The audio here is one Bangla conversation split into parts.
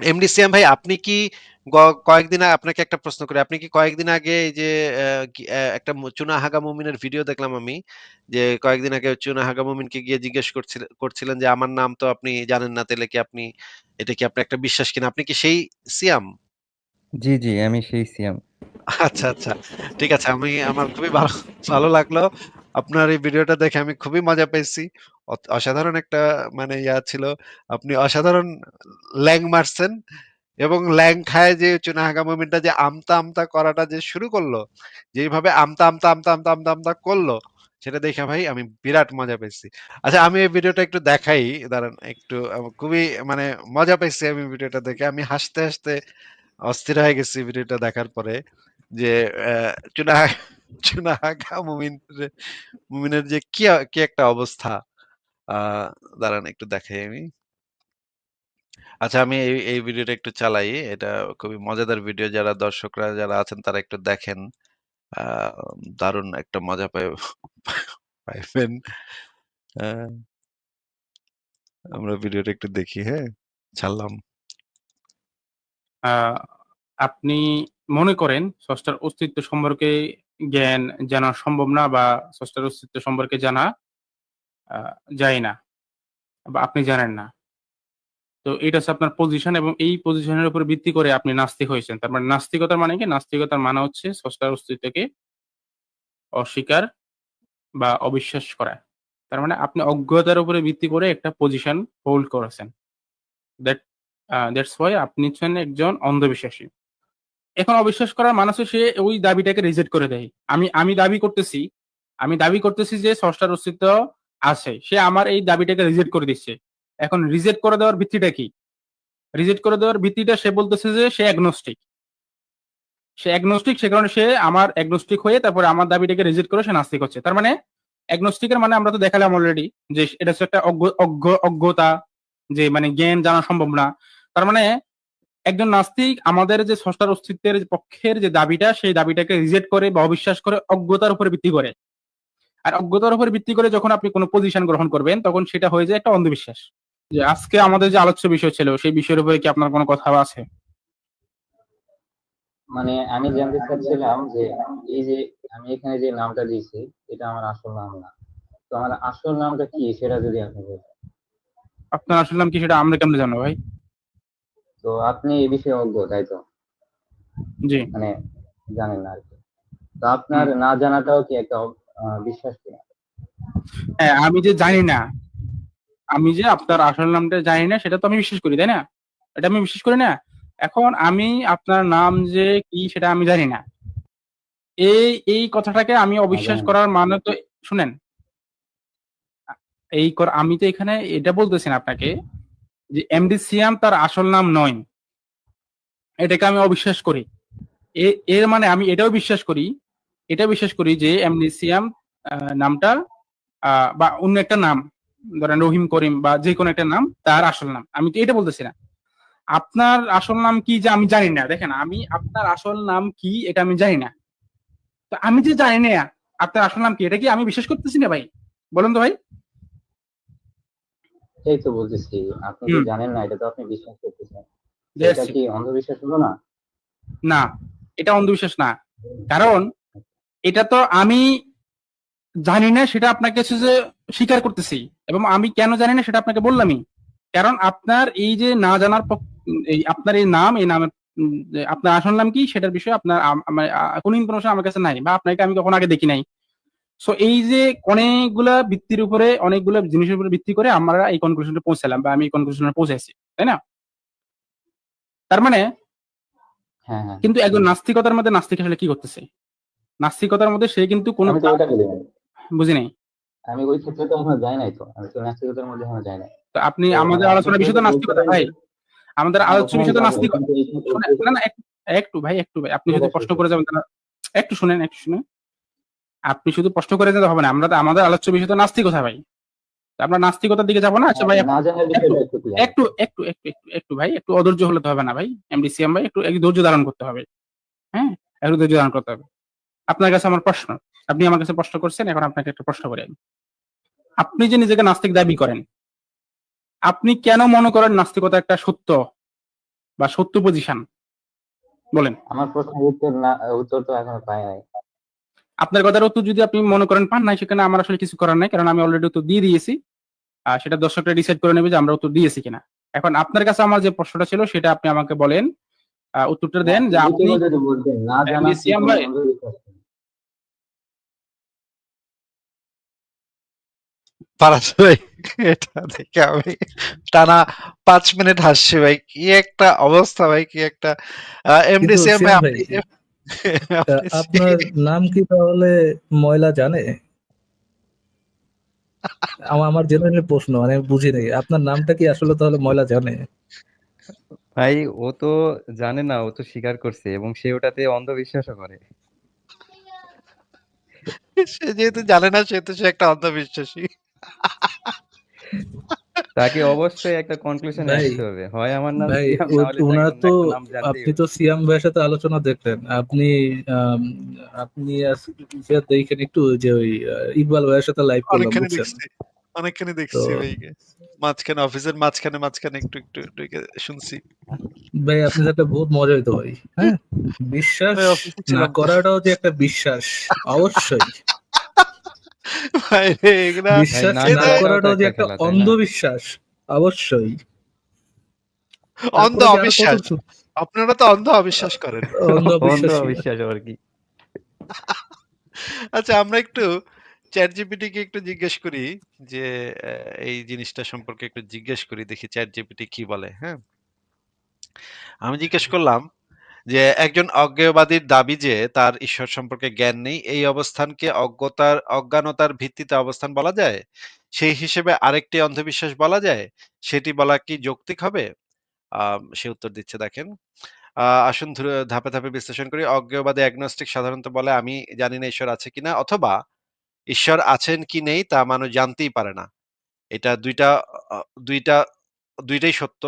এমডি সিয়াম ভাই আপনি কি কয়েকদিন আপনাকে একটা প্রশ্ন করি। আপনি কি কয়েকদিন আগে এই যে একটা চুনা হাগা মুমিনের ভিডিও দেখলাম আমি যে কয়েকদিন আগে চুনা হাগা মুমিনকে গিয়ে জিজ্ঞেস করছিলেন করছিলেন যে আমার নাম তো আপনি জানেন না তাহলে কি আপনি এটা কি আপনার একটা বিশ্বাস কিনা? আপনি কি সেই সিয়াম জি, জি, আমি সেই সিয়াম। আচ্ছা আচ্ছা ঠিক আছে আমি আমার খুবই ভালো ভালো লাগল। আপনার এই ভিডিওটা দেখে আমি খুবই মজা পেয়েছি। অসাধারণ একটা মানে ইয়া ছিল। আপনি অসাধারণ ল্যাং মারছেন এবং ল্যাং খায় যে চুনাহাগা মুমিনটা যে আমতা আমতা করাটা যে শুরু করল যেভাবে আমতা আমতা আমতা আমতা আমতা আমতা করল সেটা দেখে ভাই আমি বিরাট মজা পেয়েছি। আচ্ছা আমি এই ভিডিওটা একটু দেখাই দাঁড়ান একটু খুবই মানে মজা পেয়েছি আমি ভিডিওটা দেখে। আমি হাসতে হাসতে অস্থির হয়ে গেছি ভিডিওটা দেখার পরে যে আহ, চুনা মুমিন মুমিনের যে কি একটা অবস্থা? আহ দাঁড়ান একটু দেখাই আমি। আচ্ছা আমি এই এই ভিডিওটা একটু চালাই। এটা খুবই মজাদার ভিডিও। যারা দর্শকরা যারা আছেন তারা একটু দেখেন। আহ দারুণ একটা মজা পাই পাইবেন। আহ, আমরা ভিডিওটা একটু দেখি হ্যাঁ? ছাড়লাম। আহ, আপনি মনে করেন স্রষ্টার অস্তিত্ব সম্পর্কে জ্ঞান জানা সম্ভব না বা স্রষ্টার অস্তিত্ব সম্পর্কে জানা যায় না বা আপনি জানেন না। তো এটা হচ্ছে আপনার পজিশন এবং এই পজিশনের উপর ভিত্তি করে আপনি নাস্তিক হয়েছেন। তার মানে নাস্তিকতার মানে কি? নাস্তিকতার মানে হচ্ছে স্রষ্টার অস্তিত্বকে অস্বীকার বা অবিশ্বাস করা। তার মানে আপনি অজ্ঞতার উপরে ভিত্তি করে একটা পজিশন হোল্ড করেছেন। দ্যাট দ্যাটস ওয়াই আপনি হচ্ছেন একজন অন্ধবিশ্বাসী। এখন অবিশ্বাস করার মানুষ সে ওই দাবিটাকে রিজেক্ট করে দেয়। আমি আমি দাবি করতেছি, আমি দাবি করতেছি যে স্রষ্টার অস্তিত্ব আছে। সে আমার এই দাবিটাকে রিজেক্ট করে দিচ্ছে। এখন রিজেক্ট করে দেওয়ার ভিত্তিটা কি? রিজেক্ট করে দেওয়ার ভিত্তিটা সে বলতেছে যে সে অ্যাগনোস্টিক সে অ্যাগনোস্টিক সে কারণে সে আমার অ্যাগনোস্টিক হয়ে তারপরে আমার দাবিটাকে রিজেক্ট করে সে নাস্তিক হচ্ছে। তার মানে অ্যাগনোস্টিকের মানে আমরা তো দেখালাম অলরেডি যে এটা হচ্ছে একটা অজ্ঞ অজ্ঞ, অজ্ঞতা, যে মানে জ্ঞান জানা সম্ভব না। তার মানে একজন নাস্তিক আমাদের যে স্রষ্টার অস্তিত্বের পক্ষের যে দাবিটা সেই দাবিটাকে রিজেক্ট করে বা অবিশ্বাস করে অজ্ঞতার উপরে ভিত্তি করে। আর অজ্ঞতার উপর ভিত্তি করে যখন আপনি কোনো পজিশন গ্রহণ করবেন তখন সেটা হয়ে যায় একটা অন্ধবিশ্বাস। যে আজকে আমাদের যে আলোচ্য বিষয় ছিল সেই বিষয়ের উপরে কি আপনার কোনো কথা আছে? মানে আমি জানতে চাচ্ছিলাম যে এই যে আমি এখানে যে নামটা দিয়েছি এটা আমার আসল নাম না। তো আমার আসল নামটা কি সেটা যদি আপনি বলতেন। আপনার আসল নাম কি সেটা আমরা কেমনে জানব ভাই। তো আপনি এই বিষয়ে অজ্ঞ তাই তো? জি। মানে জানেন না আর কি। তো আপনার না জানাটাও কি একটা বিশ্বাস কিনা হ্যাঁ আমি যে জানি না আমি যে আপনার আসল নামটা জানি না সেটা তো আমি বিশ্বাস করি তাই না? এটা আমি বিশ্বাস করি না। এখন আমি আপনার নাম যে কি সেটা আমি জানি না। এই এই কথাটাকে আমি অবিশ্বাস করার মানে তো শুনেন এই আমি তো এখানে এটা বলতেছি না আপনাকে যে এমডি সিয়াম তার আসল নাম নয়। এটাকে আমি অবিশ্বাস করি। এর মানে আমি এটাও বিশ্বাস করি এটা বিশ্বাস করি যে এমডি সিয়াম নামটা বা অন্য একটা নাম, ধরেন রহিম করিম বা যে কোনো একটা নাম, তার আসল নাম। আমি তো এটা বলতেছি না। আপনার আসল নাম কি যে আমি জানি না। দেখেন, আমি আপনার আসল নাম কি এটা আমি জানি না। তো আমি যে জানি না, আপনার আসল নাম কি, এটা কি আমি বিশ্বাস করতেছি না ভাই? বলুন তো ভাই। সেই তো বলতেছি আপনি হুম। জানেন না এটা তো আপনি বিশ্বাস করতেছেন। এটা কি অন্ধবিশ্বাস হলো না? না এটা অন্ধবিশ্বাস না। কারণ এটা তো আমি জানি না সেটা আপনাকে কাছে যে স্বীকার করতেছি। এবং আমি কেন জানি না সেটা আপনাকে বললামই। কারণ আপনার এই যে না জানার এই আপনার এই নাম এই নামের আপনার আসল নাম কি সেটার বিষয়ে আপনার আহ, কোনো ইনফরমেশন আমার কাছে নাই বা আপনাকে আমি কখনো আগে দেখি নাই। সো এই যে অনেকগুলা ভিত্তির উপরে অনেকগুলো জিনিসের উপরে ভিত্তি করে আমরা এই কনক্লুশনে পৌঁছালাম বা আমি এই কনক্লুশনে পৌঁছেছি তাই না? তার মানে হ্যাঁ হ্যাঁ। কিন্তু একজন নাস্তিকতার মধ্যে নাস্তিক আসলে কি করতেছে? নাস্তিকতার মধ্যে সে কিন্তু কোনো। বুঝি নাই? আমি ওই ক্ষেত্রে তো এখনও যাই নাই তো। আমি তো নাস্তিকতার মধ্যে এখনও যাই নাই। তো আপনি আমাদের আপনি আলোচনার বিষয় তো নাস্তিকতা ভাই। আমাদের আমি আলোচ্য বিষয় তো নাস্তিকতা। না না একটু- ভাই একটু ভাই। আপনি যদি ঠিক করে যাবেন তাহলে একটু শুনেন একটু শুনেন। আপনি শুধু প্রশ্ন করে যেতে হবে না আমরা তো আমাদের আলোচ্য বিষয় তো নাস্তিকতা ভাই। আমরা নাস্তিকতার দিকে যাব না আচ্ছা ভাই একটু একটু একটু একটু ভাই একটু অধৈর্য হলে তো হবে না ভাই এমডিসিএম ভাই একটু একটু ধৈর্য ধারণ করতে হবে। হ্যাঁ একটু ধৈর্য ধারণ করতে হবে। আপনার কাছে আমার প্রশ্ন আপনি আমার কাছে প্রশ্ন করছেন এখন আপনাকে একটা প্রশ্ন করি আপনি যে নিজেকে নাস্তিক দাবি করেন আপনি কেন মনে করেন নাস্তিকতা একটা সত্য বা সত্য পজিশন বলেন। আমার প্রশ্নের উত্তর না উত্তর তো এখনও পাই নাই। আপনার কথার উত্তর যদি আপনি মনে করেন পান নাই সেখানে আমার আসলে কিছু করার নাই কারণ আমি অলরেডি উত্তর দিয়ে দিয়েছি। আর সেটা দর্শকরা ডিসাইড করে নেবে যে আমরা উত্তর দিয়েছি কিনা। এখন আপনার কাছে আমার যে প্রশ্নটা ছিল সেটা আপনি আমাকে বলেন উত্তরটা দেন যে আপনি না জানা আমি ভাই। এটা দেখে আমি টানা পাঁচ মিনিট হাসছি ভাই কি একটা অবস্থা ভাই কি একটা এমডি কিন্তু সিএম ভাই সিয়াম আপনি ভাই, আপনি আপনার নাম কি তাহলে ময়লা জানে? আমার আমার জেনারেল প্রশ্ন মানে আমি বুঝি নাই। আপনার নামটা কি আসলে তাহলে ময়লা জানে? ভাই ও তো জানে না ও তো স্বীকার করছে এবং সে ওটাতে অন্ধবিশ্বাসও করে। সে যেহেতু জানে না সেহেতু সে একটা অন্ধবিশ্বাসী। তাকে অবশ্যই একটা কনক্লুশনে ভাই, আসতে হবে। হয় আমার নাম ভাই ওনার তো একটা আপনি তো সিয়াম ভাইয়ের সাথে আলোচনা দেখলেন। আপনি আপনি দেখেন একটু যে ওই ইকবাল ভাইয়ের সাথে লাইভ করলাম অনেকখানি বুঝছেন? দেখছি অনেকখানি দেখছি ভাই। মাঝখানে অফিসের মাঝখানে মাঝখানে একটু একটু ঢুকে শুনছি। ভাই আপনি সাথে বহুত মজা হইতো ভাই হ্যাঁ? বিশ্বাস না করাটাও যে একটা বিশ্বাস অবশ্যই। বিশ্বাস না করাটাও যে একটা? অন্ধবিশ্বাস অবশ্যই। অন্ধ অবিশ্বাস। আপনারা তো অন্ধ অবিশ্বাস করেন। অন্ধবিশ্বাস। আর কি? আচ্ছা আমরা একটু চ্যাট জিপিটি কে একটু জিজ্ঞেস করি যে এই জিনিসটা সম্পর্কে একটু জিজ্ঞেস করি দেখি চ্যাট জিপিটি কি বলে হ্যাঁ? আমি জিজ্ঞেস করলাম যে একজন অজ্ঞেয়বাদীর দাবি যে তার ঈশ্বর সম্পর্কে জ্ঞান নেই, এই অবস্থানকে অজ্ঞতার, অজ্ঞানতার ভিত্তিতে অবস্থান বলা যায়? সেই হিসেবে আরেকটি অন্ধবিশ্বাস বলা যায়? সেটি বলা কি যৌক্তিক হবে? সে উত্তর দিচ্ছে, দেখেন। আসুন ধাপে ধাপে বিশ্লেষণ করি। অজ্ঞেয়বাদী অ্যাগনস্টিক সাধারণত বলে, আমি জানি না ঈশ্বর আছে কিনা অথবা, ঈশ্বর আছেন কি নেই তা মানুষ জানতেই পারে না এটা দুইটা দুইটা, দুইটাই সত্য।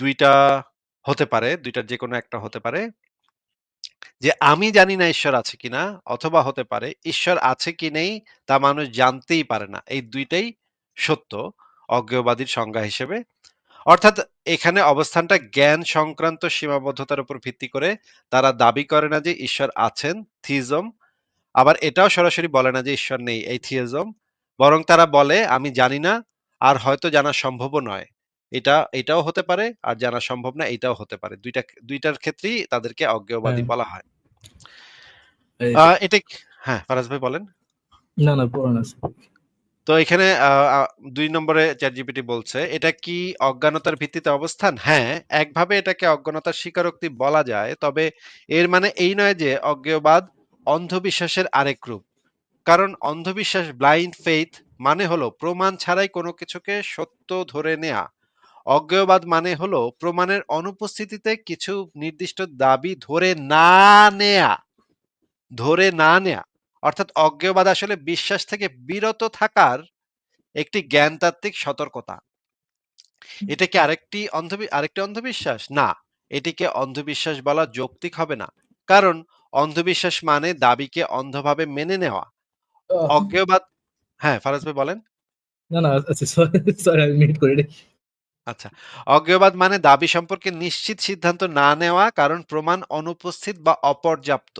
দুইটা হতে পারে, দুইটার যে কোনো একটা হতে পারে। যে আমি জানি না ঈশ্বর আছে কিনা, অথবা হতে পারে, ঈশ্বর আছে কি নেই তা মানুষ জানতেই পারে না। এই দুইটাই সত্য অজ্ঞেয়বাদীর সংজ্ঞা হিসেবে। অর্থাৎ এখানে অবস্থানটা জ্ঞান সংক্রান্ত সীমাবদ্ধতার উপর ভিত্তি করে তারা দাবি করে না যে ঈশ্বর আছেন থিজম আবার এটাও সরাসরি বলে না যে ঈশ্বর নেই এই থিওজম বরং তারা বলে, আমি জানি না, আর হয়তো জানা সম্ভবও নয়। এটা এটাও হতে পারে আর জানা সম্ভব না এটাও হতে পারে। দুইটা দুইটার ক্ষেত্রেই তাদেরকে অজ্ঞেয়বাদী হ্যাঁ। বলা হয়। এটা হ্যাঁ ফারাজ ভাই বলেন। না না তো এখানে দুই নম্বরে চ্যাট জিপিটি বলছে এটা কি অজ্ঞানতার ভিত্তিতে অবস্থান? হ্যাঁ একভাবে এটাকে অজ্ঞানতার স্বীকারোক্তি বলা যায় তবে এর মানে এই নয় যে অজ্ঞেয়বাদ অন্ধবিশ্বাসের আরেক রূপ। কারণ অন্ধবিশ্বাস ব্লাইন্ড ফেইথ মানে হলো প্রমাণ ছাড়াই কোনো কিছুকে সত্য ধরে নেয়া। অজ্ঞেয়বাদ মানে হলো প্রমাণের অনুপস্থিতিতে কিছু নির্দিষ্ট দাবি ধরে না নেয়া। ধরে না নেয়া। অর্থাৎ অজ্ঞেয়বাদ আসলে বিশ্বাস থেকে বিরত থাকার একটি জ্ঞানতাত্ত্বিক সতর্কতা। এটা কি আরেকটি অন্ধবি আরেকটি অন্ধবিশ্বাস? না এটিকে অন্ধবিশ্বাস বলা যৌক্তিক হবে না। কারণ অন্ধবিশ্বাস মানে দাবিকে অন্ধভাবে মেনে নেওয়া। অজ্ঞেয়বাদ হ্যাঁ ফারাজ ভাই বলেন। না না আচ্ছা সরি সরি আমি মিট করে আচ্ছা অজ্ঞেয়বাদ মানে দাবি সম্পর্কে নিশ্চিত সিদ্ধান্ত না নেওয়া, কারণ প্রমাণ অনুপস্থিত বা অপর্যাপ্ত।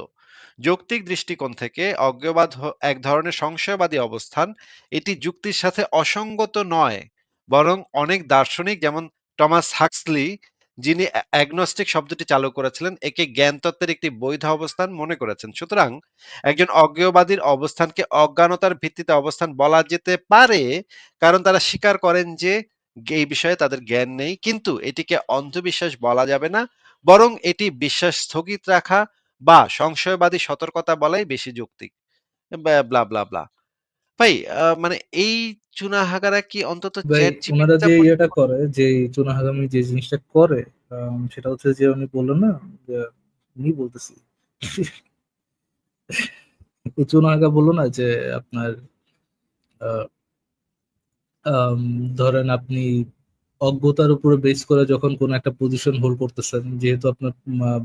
যৌক্তিক দৃষ্টিকোণ থেকে অজ্ঞেয়বাদ হ- এক ধরনের সংশয়বাদী অবস্থান। এটি যুক্তির সাথে অসঙ্গত নয়, বরং অনেক দার্শনিক, যেমন টমাস হাক্সলি, যিনি অ্যাগনস্টিক শব্দটি চালু করেছিলেন, একে জ্ঞানতত্ত্বের একটি বৈধ অবস্থান মনে করেছেন। সুতরাং একজন অজ্ঞেয়বাদীর অবস্থানকে অজ্ঞানতার ভিত্তিতে অবস্থান বলা যেতে পারে, কারণ তারা স্বীকার করেন যে এই বিষয়ে তাদের জ্ঞান নেই কিন্তু এটিকে অন্ধবিশ্বাস বলা যাবে না বরং এটি বিশ্বাস স্থগিত রাখা বা সংশয়বাদী সতর্কতা বলাই বেশি যৌক্তিক। Blah blah blah. ভাই আহ, মানে এই চুনাহাগারা কি অন্তত ভাই চ্যাট ওনারা যে ইয়েটা করে যে চুনাহাগামি যে জিনিসটা করে আম, সেটা হচ্ছে যে উনি বললেন না যে উনি বলতেছি চুনাহাগা বলল না যে আপনার আহ, ধরেন আপনি অজ্ঞতার উপরে বেস করে যখন কোন একটা পজিশন হোল্ড করতেছেন, যেহেতু আপনার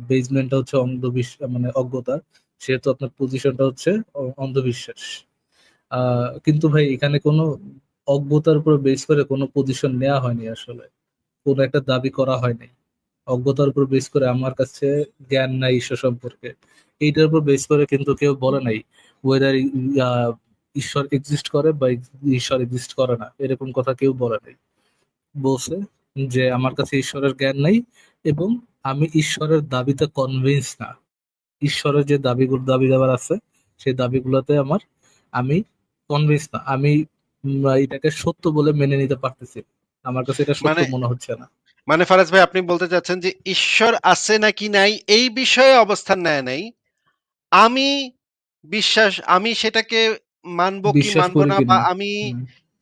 বেসমেন্টটা হচ্ছে অন্ধবিশ্বাস মানে অজ্ঞতা, সেহেতু আপনার পজিশনটা হচ্ছে অন্ধবিশ্বাস। কিন্তু ভাই, এখানে কোনো অজ্ঞতার উপর বেস করে কোনো পজিশন নেওয়া হয়নি আসলে। কোনো একটা দাবি করা হয়নি। অজ্ঞতার উপর বেস করে আমার কাছে জ্ঞান নাই ঈশ্বর সম্পর্কে। এইটার উপর বেস করে কিন্তু কেউ বলে নাই ওয়েদার ঈশ্বর এক্সিস্ট করে বা ঈশ্বর এক্সিস্ট করে না এরকম কথা কেউ বলে নাই। বলছে যে আমার কাছে ঈশ্বরের জ্ঞান নাই এবং আমি ঈশ্বরের দাবিতে কনভিন্স না। ঈশ্বরের যে দাবিগুলো দাবি দাবার আছে সেই দাবিগুলোতে আমার আমি কনভিন্স না। আমি এটাকে সত্য বলে মেনে নিতে পারতেছি আমার কাছে এটা সত্য মানে- মনে হচ্ছে না। মানে ফারাজ ভাই আপনি বলতে চাচ্ছেন যে ঈশ্বর আছে নাকি নাই এই বিষয়ে অবস্থান নেয় নাই। আমি বিশ্বাস আমি সেটাকে মানবো কি মানবো না বা আমি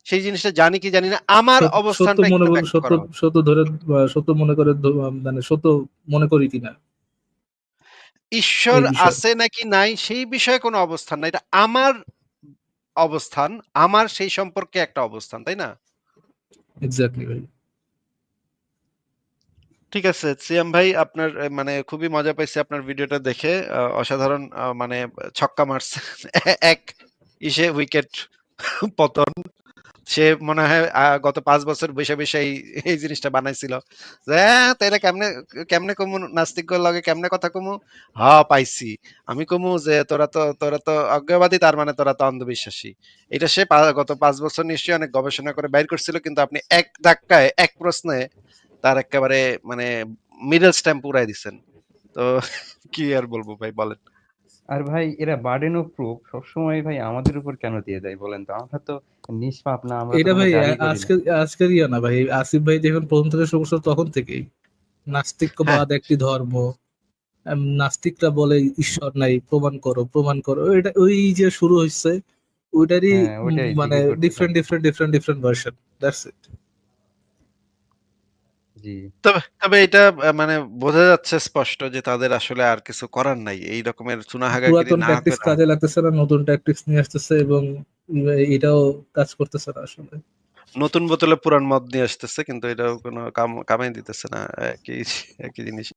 সেই জিনিসটা জানি কি জানি না আমার অবস্থানটা মনে সত্য সত্য ধরে সত্য মনে করে মানে সত্য মনে করি কিনা ঈশ্বর আছে নাকি নাই সেই বিষয়ে কোনো অবস্থান নাই। এটা আমার অবস্থান আমার সেই সম্পর্কে একটা অবস্থান তাই না? এক্স্যাক্টলি ভাই। ঠিক আছে সিয়াম ভাই আপনার মানে খুবই মজা পাইছি আপনার ভিডিওটা দেখে। অসাধারণ মানে ছক্কা মারছে এক ইসে উইকেট পতন। সে মনে হয় গত পাঁচ বছর বসে বসে এই জিনিসটা বানাইছিল। হ্যাঁ তাইলে কেমনে কেমনে কমু নাস্তিক লগে কেমনে কথা কমু? হ, পাইছি। আমি কমু যে, তোরা তো তোরা তো অজ্ঞবাদী, তার মানে তোরা তো অন্ধবিশ্বাসী। এটা সে গত পাঁচ বছর নিশ্চয়ই অনেক গবেষণা করে বাইর করছিল, কিন্তু আপনি এক ধাক্কায়, এক প্রশ্নে তার একেবারে মানে মিডল স্ট্যাম্প উড়াই দিছেন। তো, কি আর বলব ভাই, বলেন। আর ভাই এরা বার্ডেন অফ প্রুফ সবসময় ভাই আমাদের উপর কেন দিয়ে দেয় বলেন তো? আমরা তো নিষ্পাপ না আমরা এটা ভাই। আজকে আজকের ইয়া না ভাই। আসিফ ভাই যখন প্রথম থেকে শুরু করছিল তখন থেকেই। নাস্তিকবাদ একটি ধর্ম। নাস্তিকরা বলে ঈশ্বর নাই প্রমাণ করো প্রমাণ করো। এটা ওই যে শুরু হয়েছে ওইটারই হ্যাঁ, মানে different different different different version that's it জি। তবে তবে এটা মানে বোঝা যাচ্ছে স্পষ্ট যে তাদের আসলে আর কিছু করার নাই। এই রকমের চুনাহাগাগিরি পুরাতন না ট্যাকটিক্স করে কাজে লাগতেছে না নতুন ট্যাকটিক্স নিয়ে আসতেছে এবং এটাও কাজ করতেছে না আসলে। নতুন বোতলে পুরান মদ নিয়ে আসতেছে কিন্তু এটাও কোনো কাম কামাই দিতেছে না একই একই জিনিস।